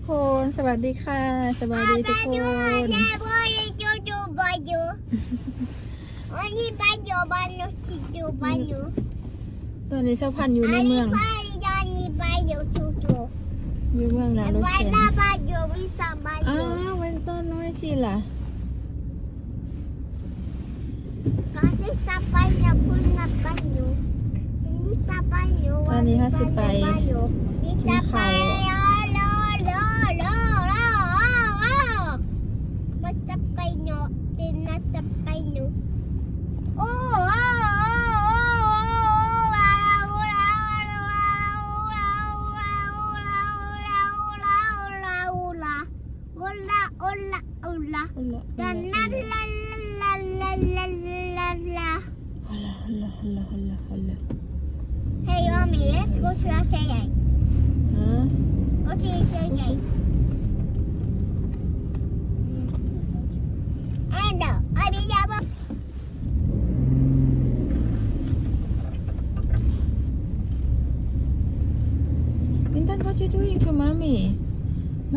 กคน สวัสดีค่ะ สวัสดีทุกคน Baju baju. Oni baju baju cucu baju. ตอนนี้เจ้าพันธุ์อยู่ในเมื Ani อง baju ani baju cucu. อยู่เมืองลาโรเชน Warna baju bisa อ้า baju. วเวนต้นน้อยสิล่ะ Kasih sapanya punya baju. Ini sapanya. Tadi hasil pai. baju. Kita Kim pai Khai. lo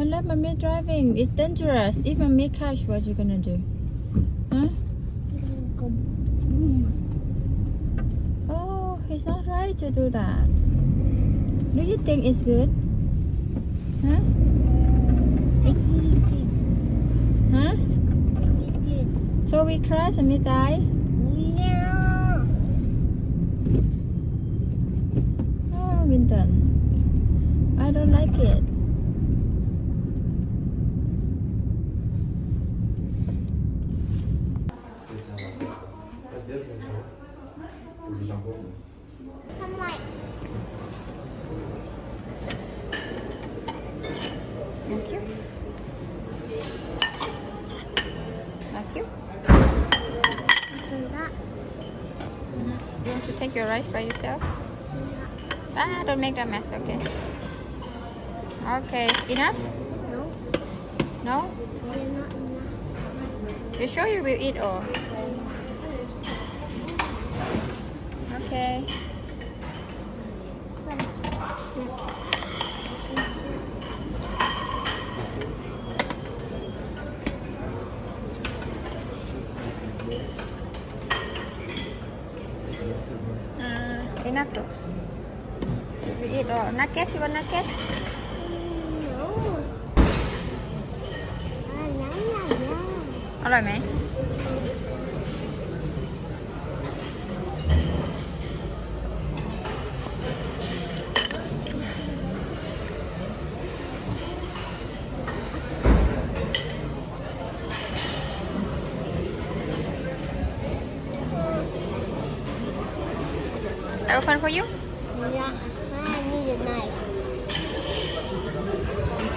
I love my mommy driving. It's dangerous. If mommy crash, what you gonna do? Huh? Oh, it's not right to do that. Do you think it's good? Huh? It's good. Huh? It's good. So we crash and we die? No. Oh, Winton. I don't like it. To take your rice by yourself? Ah, don't make that mess, okay? Okay, enough? No, No? You sure you will eat all? Okay. Enough look. You eat all. Nugget, you want nugget? No. Ah, no, no, no. อร่อยไหม I open for you? Yeah, I need a knife. Hello.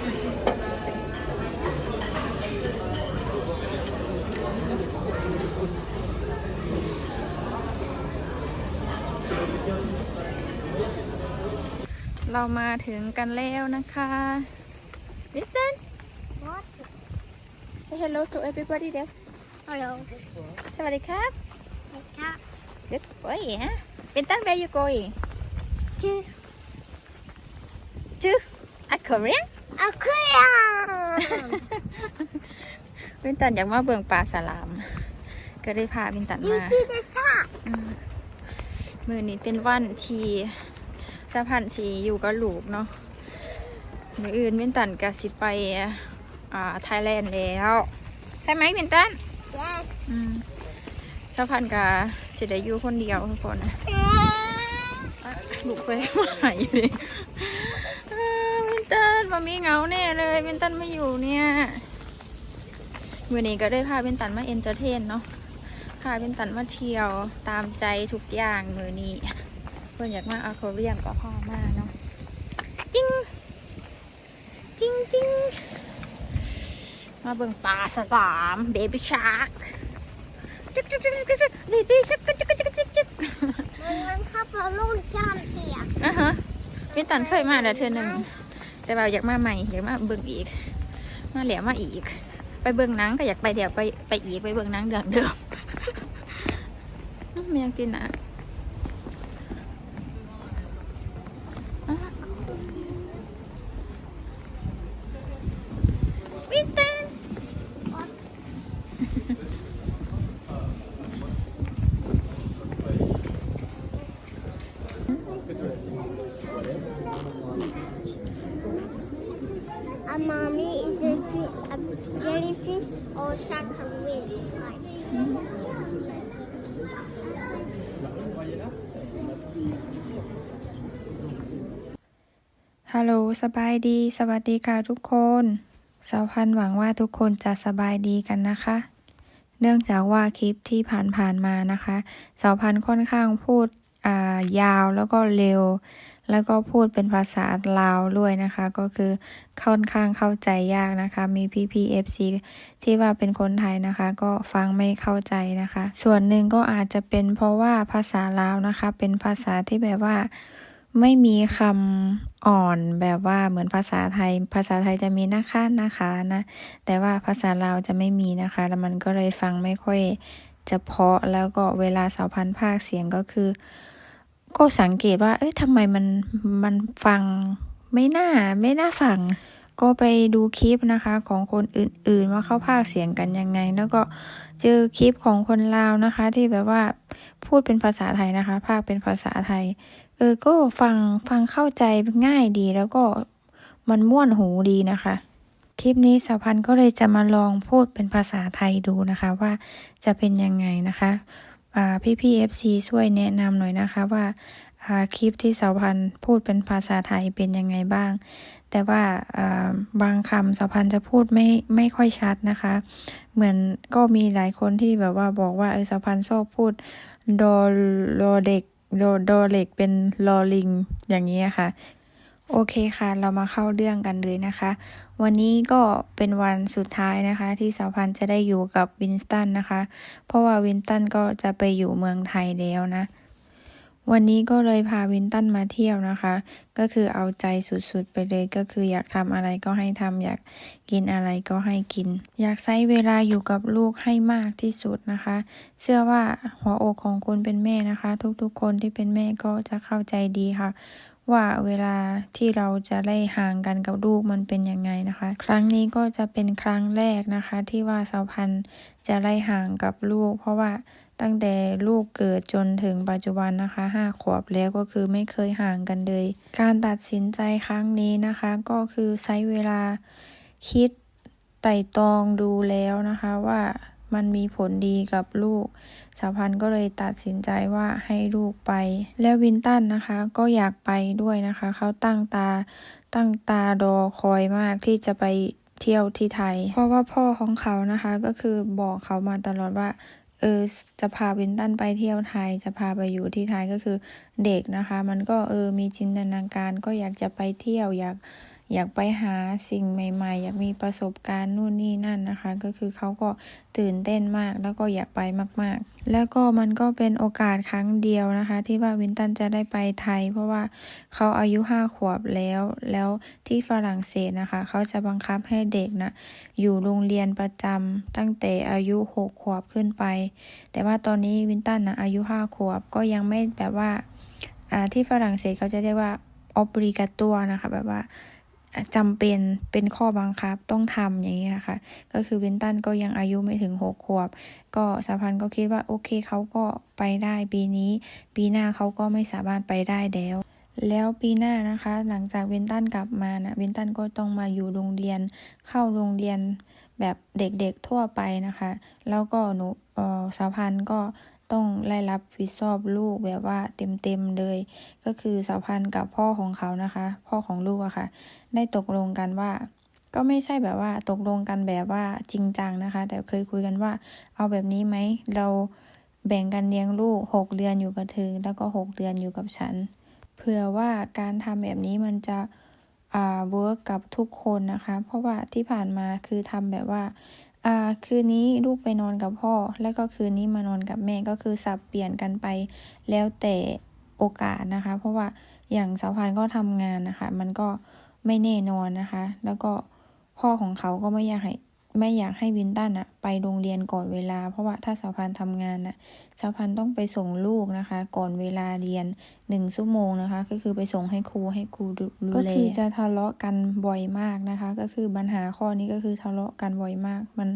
เรามาถึงกันแล้วนะคะวิสตัน What? say hello to everybody เดี๋ยว Hello. สวัสดีครับ My cat. Good boy ฮะ เป็นตั้ง where you going Two. to a Korea Aquarium. วินตันอยากมาเบิ่งปลาสลาม ก็ได้พาวินตัน you มา see the socks? มือนี้เป็นวันที่สะพันชีอยู่กับลูกเนาะมืออื่นวินตันก็สิไปอ่าไทยแลนด์แล้ว ใช่ไหมวินตัน Yes. อืมสะพันกาสิได้อยู่คนเดียวทุกคนนะลูกไปมาหายเลยอ่าวินตันมามีเหงาแน่เลยวินตันไม่อยู่เนี่ยมือนี้ก็ได้พาวินตันมาเอนเตอร์เทนเนาะ พาวินตันมาเที่ยวตามใจทุกอย่างมือนี้เพื่อนอยากมาอาโคเรียมก็พามาเนาะจิ้งจิ้งจิ้งมาเบิ่งปลาสลามเบบี้ชาร์ก จิ๊กจิ๊กจิ๊กจิ๊กจิ๊กเบบี้ชาร์กจิ๊กจิ๊กจิ๊กจิ๊กจิ๊กมันเข้าไปลูกช่างเปียกอะฮะวินตันเคยมาแล้วเธอหนึ่งแต่ว่าอยากมาใหม่อยากมาเบิ่งอีก มาเหลียวมาอีก ไปเบิ่งนังก็อยากไปเดี๋ยวไปไปอีกไปเบิ่งนังเดิมเดิมไม่อยากกินนะ a mommy is a, f- a jellyfish or shark can win. ฮัลโหลสบายดี สวัสดีค่ะทุกคนสาวพันหวังว่าทุกคนจะสบายดีกันนะคะ เนื่องจากว่าคลิปที่ผ่านๆมานะคะสาวพันค่อนข้างพูดอ่ายาวแล้วก็เร็ว แล้วก็พูดเป็นภาษาลาวด้วยนะคะ ก็คือค่อนข้างเข้าใจยากนะคะ มีพี่พีเอฟซีที่ว่าเป็นคนไทยนะคะ ก็ฟังไม่เข้าใจนะคะ ส่วนหนึ่งก็อาจจะเป็นเพราะว่าภาษาลาวนะคะ เป็นภาษาที่แบบว่าไม่มีคำอ่อนแบบว่าเหมือนภาษาไทย ภาษาไทยจะมีนะคะนะคะนะ แต่ว่าภาษาลาวจะไม่มีนะคะ แล้วมันก็เลยฟังไม่ค่อยจะเพราะแล้วก็เวลาสาวพันภาคเสียงก็คือ ก็สังเกตว่า เอ้ยทำไมมันมันฟังไม่น่าไม่น่าฟัง ก็ไปดูคลิปนะคะของคนอื่นๆ ว่าเขาพากเสียงกันยังไง แล้วก็เจอคลิปของคนลาวนะคะ ที่แบบว่าพูดเป็นภาษาไทยนะคะ ภาคเป็นภาษาไทย เออก็ฟังฟังเข้าใจง่ายดีแล้วก็มันม่วนหูดีนะคะคลิปนี้สาวพันธ์ก็เลยจะมาลองพูดเป็นภาษาไทยดูนะคะ ว่าจะเป็นยังไงนะคะ พี่พี่เอฟซีช่วยแนะนำหน่อยนะคะว่าคลิปที่สาวพันพูดเป็นภาษาไทยเป็นยังไงบ้าง แต่ว่าบางคำสาวพันจะพูดไม่ไม่ค่อยชัดนะคะ เหมือนก็มีหลายคนที่แบบว่าบอกว่าเออสาวพันชอบพูดโดโลเด็กโดโดเล็กเป็นลอลิงอย่างนี้ค่ะ โอเคค่ะ เรามาเข้าเรื่องกันเลยนะคะ วันนี้ก็เป็นวันสุดท้ายนะคะ ที่สาวพันจะได้อยู่กับวินสตันนะคะ เพราะว่าวินสตันก็จะไปอยู่เมืองไทยแล้วนะ วันนี้ก็เลยพาวินตันมาเที่ยวนะคะ ก็คือเอาใจสุดๆไปเลยก็คืออยากทำอะไรก็ให้ทำอยากกินอะไรก็ให้กิน อยากใช้เวลาอยู่กับลูกให้มากที่สุดนะคะ เชื่อว่าหัวอกของคนเป็นแม่นะคะ ทุกๆคนที่เป็นแม่ก็จะเข้าใจดีค่ะ ว่าเวลาที่เราจะได้ห่างกันกับลูกมันเป็นยังไงนะคะ ครั้งนี้ก็จะเป็นครั้งแรกนะคะ ที่ว่าสาวพันธ์จะไล่ห่างกับลูก เพราะว่าตั้งแต่ลูกเกิดจนถึงปัจจุบันนะคะห้าขวบแล้วก็คือไม่เคยห่างกันเลย การตัดสินใจครั้งนี้นะคะ ก็คือใช้เวลาคิดไต่ตรองดูแล้วนะคะว่า มันมีผลดีกับลูก สาวพันธ์ก็เลยตัดสินใจว่าให้ลูกไป แล้ววินตันนะคะก็อยากไปด้วยนะคะ เขาตั้งตาตั้งตารอคอยมากที่จะไปเที่ยวที่ไทย เพราะว่าพ่อของเขานะคะก็คือบอกเขามาตลอดว่าเออจะพาวินตันไปเที่ยวไทย จะพาไปอยู่ที่ไทยก็คือเด็กนะคะ มันก็เออมีจินตนาการก็อยากจะไปเที่ยวอยาก อยากไปหาสิ่งใหม่ ๆ อยากมีประสบการณ์นู่นนี่นั่นนะคะ ก็คือเขาก็ตื่นเต้นมากแล้วก็อยากไปมาก ๆ แล้วก็มันก็เป็นโอกาสครั้งเดียวนะคะ ที่ว่าวินตันจะได้ไปไทย เพราะว่าเขาอายุห้าขวบแล้ว แล้วที่ฝรั่งเศสนะคะ เขาจะบังคับให้เด็กนะอยู่โรงเรียนประจำตั้งแต่อายุหกขวบขึ้นไป แต่ว่าตอนนี้วินตันนะอายุห้าขวบก็ยังไม่แบบว่าที่ฝรั่งเศสเขาจะเรียกว่า obligator นะคะแบบว่า จำเป็นเป็นข้อบังคับต้องทำอย่างนี้นะคะ ก็คือวินตันก็ยังอายุไม่ถึงหกขวบ ก็สาพันธ์ก็คิดว่าโอเคเขาก็ไปได้ปีนี้ ปีหน้าเขาก็ไม่สามารถไปได้แล้วแล้วปีหน้านะคะหลังจากวินตันกลับมานะวินตันก็ต้องมาอยู่โรงเรียนเข้าโรงเรียนแบบเด็กๆทั่วไปนะคะ แล้วก็หนูเออสาพันธ์ก็ ต้องไล่รับผิดชอบลูกแบบว่าเต็มๆเลย ก็คือสาวพันธ์กับพ่อของเขานะคะ พ่อของลูกอะค่ะ ได้ตกลงกันว่า ก็ไม่ใช่แบบว่าตกลงกันแบบว่าจริงจังนะคะ แต่เคยคุยกันว่า เอาแบบนี้ไหมเราแบ่งกันเลี้ยงลูกหกเดือนอยู่กับเธอแล้วก็หกเดือนอยู่กับฉันเผื่อว่าการทำแบบนี้มันจะอ่าเวิร์กกับทุกคนนะคะ เพราะว่าที่ผ่านมาคือทำแบบว่า อ่าคืนนี้ลูกไปนอนกับพ่อ แล้วก็คืนนี้มานอนกับแม่ก็คือสับเปลี่ยนกันไป แล้วแต่โอกาสนะคะ เพราะว่าอย่างสาวพันก็ทำงานนะคะ มันก็ไม่แน่นอนนะคะ แล้วก็พ่อของเขาก็ไม่อยากให้ ไม่อยากให้วินตันอะไปโรงเรียนก่อนเวลา เพราะว่าถ้าสาวพันธ์ทำงานน่ะสาวพันธ์ต้องไปส่งลูกนะคะ ก่อนเวลาเรียนหนึ่งชั่วโมงนะคะ ก็คือไปส่งให้ครูให้ครูดูแลก็คือจะทะเลาะกันบ่อยมากนะคะ ก็คือปัญหาข้อนี้ก็คือทะเลาะกันบ่อยมาก มัน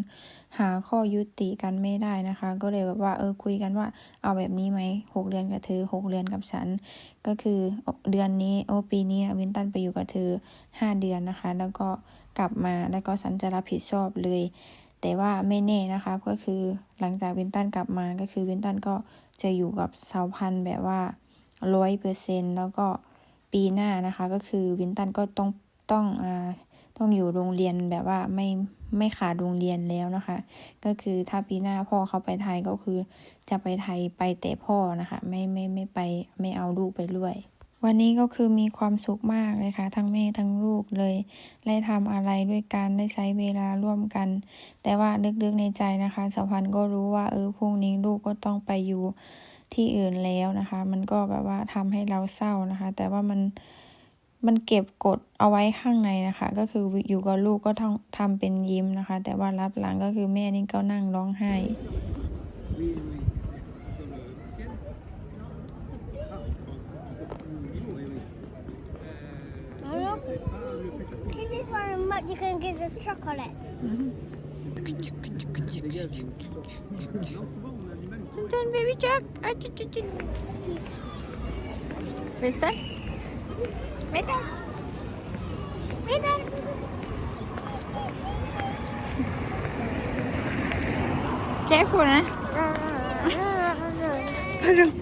หาข้อยุติกันไม่ได้นะคะ ก็เลยแบบว่าเออคุยกันว่าเอาแบบนี้ไหมหกเดือนกับเธอหกเดือนกับฉัน ก็คือเดือนนี้โอปีนี้วินตันไปอยู่กับเธอห้าเดือนนะคะ แล้วก็ กลับมาแล้วก็ฉันจะรับผิดชอบเลย แต่ว่าไม่แน่นะคะก็คือหลังจากวินตันกลับมาก็คือวินตันก็จะอยู่กับสาพันแบบว่าร้อยเปอร์เซ็นแล้วก็ปีหน้านะคะก็คือวินตันก็ต้องต้องอ่าต้องอยู่โรงเรียนแบบว่าไม่ไม่ขาดโรงเรียนแล้วนะคะ ก็คือถ้าปีหน้าพ่อเขาไปไทยก็คือจะไปไทยไปแต่พ่อนะคะ ไม่ไม่ไม่ไปไม่เอาลูกไปด้วย วันนี้ก็คือมีความสุขมากเลยค่ะ ทั้งแม่ทั้งลูกเลยได้ทำอะไรด้วยกันได้ใช้เวลาร่วมกัน แต่ว่าลึกๆในใจนะคะสาวพันธ์ก็รู้ว่าเออพรุ่งนี้ลูกก็ต้องไปอยู่ที่อื่นแล้วนะคะ มันก็แบบว่าทำให้เราเศร้านะคะ แต่ว่ามันมันเก็บกดเอาไว้ข้างในนะคะ ก็คืออยู่กับลูกก็ต้องทำเป็นยิ้มนะคะ แต่ว่ารับหลังก็คือแม่นี่ก็นั่งร้องไห้ farm, but you can get the chocolate. Turn, turn, baby Jack. Where's that? Medan. Medan. Careful, eh? Pardon.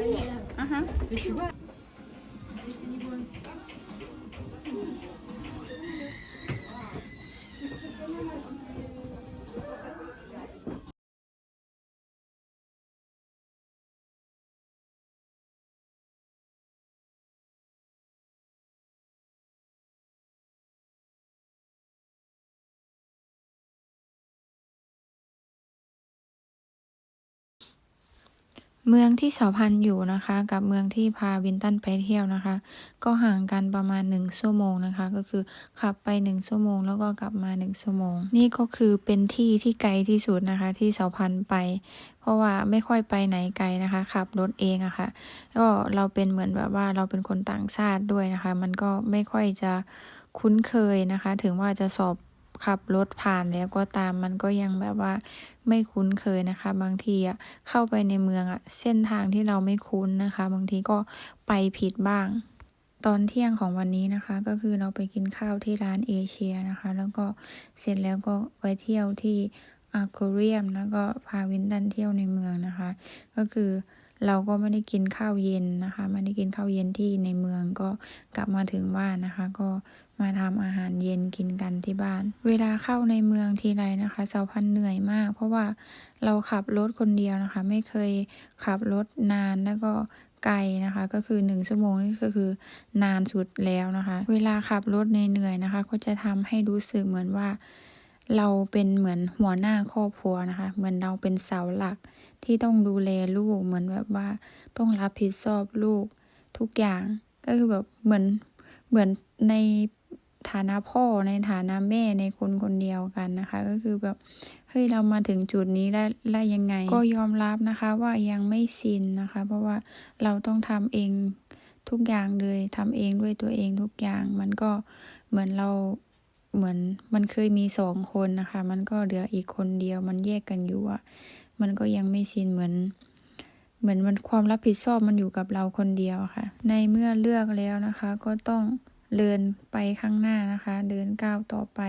Uh-huh. เมืองที่สาวพันอยู่นะคะ กับเมืองที่พาวินตันไปเที่ยวนะคะ ก็ห่างกันประมาณหนึ่งชั่วโมงนะคะ ก็คือขับไปหนึ่งชั่วโมง แล้วก็กลับมาหนึ่งชั่วโมง นี่ก็คือเป็นที่ที่ไกลที่สุดนะคะ ที่สาวพันไป เพราะว่าไม่ค่อยไปไหนไกลนะคะขับรถเองอะค่ะก็เราเป็นเหมือนแบบว่าเราเป็นคนต่างชาติด้วยนะคะ มันก็ไม่ค่อยจะคุ้นเคยนะคะ ถึงว่าจะสอบ ขับรถผ่านแล้วก็ตามมันก็ยังแบบว่าไม่คุ้นเคยนะคะ บางทีอะเข้าไปในเมืองอะเส้นทางที่เราไม่คุ้นนะคะ บางทีก็ไปผิดบ้าง ตอนเที่ยงของวันนี้นะคะ ก็คือเราไปกินข้าวที่ร้านเอเชียนะคะ แล้วก็เสร็จแล้วก็ไปเที่ยวที่อาร์โคเรียมแล้วก็พาวินตันเที่ยวในเมืองนะคะ ก็คือ เราก็ไม่ได้กินข้าวเย็นนะคะไม่ได้กินข้าวเย็นที่ในเมืองก็กลับมาถึงบ้านนะคะ ก็มาทำอาหารเย็นกินกันที่บ้าน เวลาเข้าในเมืองทีไรนะคะสาวพันเหนื่อยมาก เพราะว่าเราขับรถคนเดียวนะคะ ไม่เคยขับรถนานแล้วก็ไกลนะคะก็คือหนึ่งชั่วโมงนี่ก็คือนานสุดแล้วนะคะ เวลาขับรถเหนื่อยๆนะคะ ก็จะทำให้รู้สึกเหมือนว่า เราเป็นเหมือนหัวหน้าครอบครัวนะคะ เหมือนเราเป็นเสาหลักที่ต้องดูแลลูก เหมือนแบบว่าต้องรับผิดชอบลูกทุกอย่าง ก็คือแบบเหมือนเหมือนในฐานะพ่อในฐานะแม่ในคนคนเดียวกันนะคะ ก็คือแบบเฮ้ยเรามาถึงจุดนี้ได้ได้ยังไง ก็ยอมรับนะคะว่ายังไม่ชินนะคะ เพราะว่าเราต้องทำเองทุกอย่างเลยทำเองด้วยตัวเองทุกอย่าง มันก็เหมือนเรา เหมือนมันเคยมีสองคนนะคะ มันก็เหลืออีกคนเดียว มันแยกกันอยู่อะมันก็ยังไม่ชินเหมือน เหมือนมันความรับผิดชอบมันอยู่กับเราคนเดียวค่ะ ในเมื่อเลือกแล้วนะคะ ก็ต้องเดินไปข้างหน้านะคะ เดินก้าวต่อไป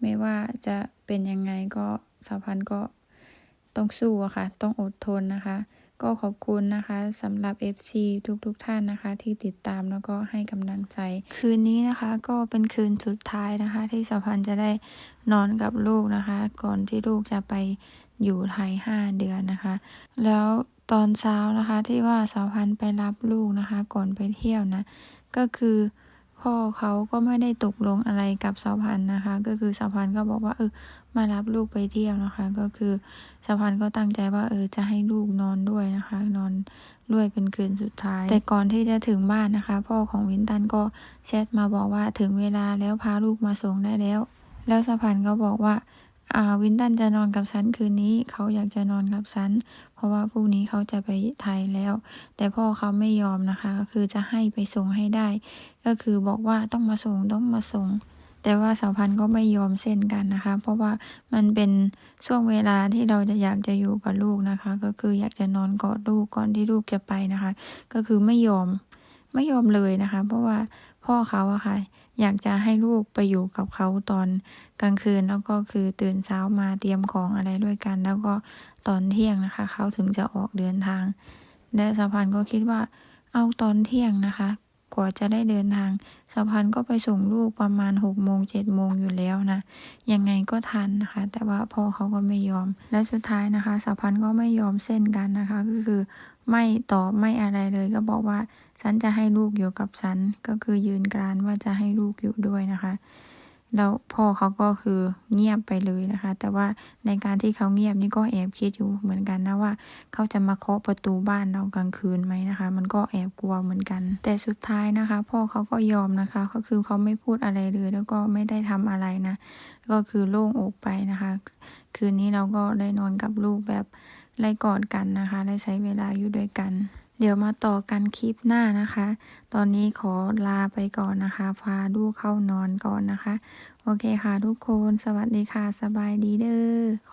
ไม่ว่าจะเป็นยังไงก็สาวพันธ์ก็ต้องสู้อะค่ะ ต้องอดทนนะคะ ก็ขอบคุณนะคะสำหรับ FC ทุกๆทท่านนะคะ ที่ติดตามแล้วก็ให้กำลังใจ คืนนี้นะคะ ก็เป็นคืนสุดท้ายนะคะ ที่สาวพันธ์จะได้นอนกับลูกนะคะ ก่อนที่ลูกจะไปอยู่ไทยห้าเดือนนะคะ แล้วตอนเช้านะคะที่ว่าสาวพันธ์ไปรับลูกนะคะ ก่อนไปเที่ยวนะ ก็คือพ่อเขาก็ไม่ได้ตกลงอะไรกับสาพันธ์นะคะ ก็คือสาพันธ์ก็บอกว่าเออ มารับลูกไปเที่ยวนะคะ ก็คือสาวพันก็ตั้งใจว่าเออจะให้ลูกนอนด้วยนะคะ นอนด้วยเป็นคืนสุดท้าย แต่ก่อนที่จะถึงบ้านนะคะ พ่อของวินตันก็แชทมาบอกว่าถึงเวลาแล้วพาลูกมาส่งได้แล้ว แล้วสาวพันก็บอกว่าอ่าวินตันจะนอนกับฉันคืนนี้ เขาอยากจะนอนกับฉันเพราะว่าพรุ่งนี้เขาจะไปไทยแล้ว แต่พ่อเขาไม่ยอมนะคะ ก็คือจะให้ไปส่งให้ได้ ก็คือบอกว่าต้องมาส่งต้องมาส่ง แต่ว่าสาวพันธ์ก็ไม่ยอมเส้นกันนะคะ เพราะว่ามันเป็นช่วงเวลาที่เราจะอยากจะอยู่กับลูกนะคะ ก็คืออยากจะนอนกอดลูกก่อนที่ลูกจะไปนะคะ ก็คือไม่ยอมไม่ยอมเลยนะคะ เพราะว่าพ่อเขาอะค่ะอยากจะให้ลูกไปอยู่กับเขาตอนกลางคืนแล้วก็คือตื่นเช้ามาเตรียมของอะไรด้วยกัน แล้วก็ตอนเที่ยงนะคะ เขาถึงจะออกเดินทาง และสะพานก็คิดว่าเอาตอนเที่ยงนะคะ กว่าจะได้เดินทางสะพันก็ไปส่งลูกประมาณหกโมงเจ็ดโมงอยู่แล้วนะยังไงก็ทันนะคะ แต่ว่าพ่อเขาก็ไม่ยอม และสุดท้ายนะคะสะพันก็ไม่ยอมเส้นกันนะคะ ก็คือไม่ตอบไม่อะไรเลยก็บอกว่าฉันจะให้ลูกอยู่กับฉันก็คือยืนกรานว่าจะให้ลูกอยู่ด้วยนะคะ แล้วพ่อเขาก็คือเงียบไปเลยนะคะ แต่ว่าในการที่เขาเงียบนี่ก็แอบคิดอยู่เหมือนกันนะว่า เขาจะมาเคาะประตูบ้านเรากลางคืนไหมนะคะ มันก็แอบกลัวเหมือนกัน แต่สุดท้ายนะคะ พ่อเขาก็ยอมนะคะก็คือเขาไม่พูดอะไรเลยแล้วก็ไม่ได้ทำอะไรนะ ก็คือโล่งอกไปนะคะ คืนนี้เราก็ได้นอนกับลูกแบบไล่กอดกันนะคะ ได้ใช้เวลาอยู่ด้วยกัน เดี๋ยวมาต่อกันคลิปหน้านะคะ ตอนนี้ขอลาไปก่อนนะคะพาลูกเข้านอนก่อนนะคะ โอเคค่ะทุกคน สวัสดีค่ะ สบายดีเด้อ